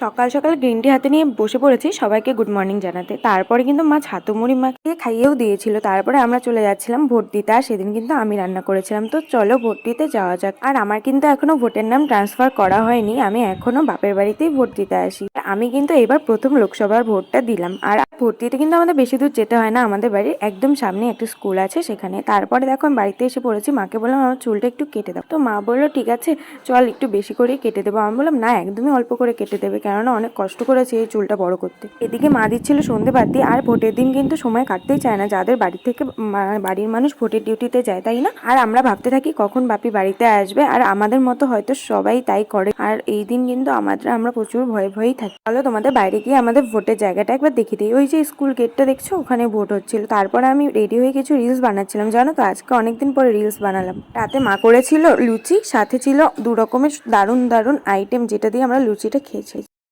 সকাল সকাল green tea হাতে নিয়ে বসে পড়েছি সবাইকে গুড মর্নিং জানাতে। তারপরে কিন্তু মা ছাতুমুড়ি মাকে খাইয়েও দিয়েছিল। তারপরে আমরা চলে যাচ্ছিলাম ভোট দিতে আর সেদিন কিন্তু আমি রান্না করেছিলাম। তো চলো ভোট দিতে যাওয়া যাক। আর আমার কিন্তু এখনও ভোটের নাম ট্রান্সফার করা হয়নি। আমি এখনও বাপের বাড়িতেই ভোট দিতে আসি। আমি কিন্তু এবার প্রথম লোকসভার ভোটটা দিলাম। আর ভোট দিতে কিন্তু আমাদের বেশি দূর যেতে হয় না। আমাদের বাড়ির একদম সামনে একটা স্কুল আছে সেখানে। তারপরে দেখো আমি বাড়িতে এসে পড়েছি। মাকে বললাম, আমার চুলটা একটু কেটে দাও। তো মা বলল, ঠিক আছে, চল একটু বেশি করেই কেটে দেবো। আমি বললাম, না, একদমই অল্প করে কেটে দেবে। কেননা অনেক কষ্ট করেছে এই চুলটা বড় করতে। এদিকে মা দিচ্ছিল সন্ধে বাতি। আর ভোটের দিন কিন্তু সময় কাটতেই চায় না। যাদের বাড়ি থেকে বাড়ির মানুষ ভোটের ডিউটিতে যায়, তাই না? আর আমরা ভাবতে থাকি, কখন বাপি বাড়িতে আসবে? আর আমাদের মতো হয়তো সবাই তাই করে। আর এই দিন কিন্তু আমাদের, আমরা প্রচুর ভয়ে ভয়েই থাকি। চলো তোমাদের বাইরে গিয়ে আমাদের ভোটের জায়গাটা একবার দেখে দিই। ওই যে স্কুল গেটটা দেখছ? ওখানে ভোট হচ্ছিল। তারপরে আমি রেডি হয়ে কিছু রিলস বানাচ্ছিলাম। জানো তো, আজকে অনেকদিন পরে রিলস বানালাম। রাতে মা করেছিল লুচি, সাথে ছিল দু রকমের দারুণ দারুণ আইটেম যেটা দিয়ে আমরা লুচিটা খেয়েছি।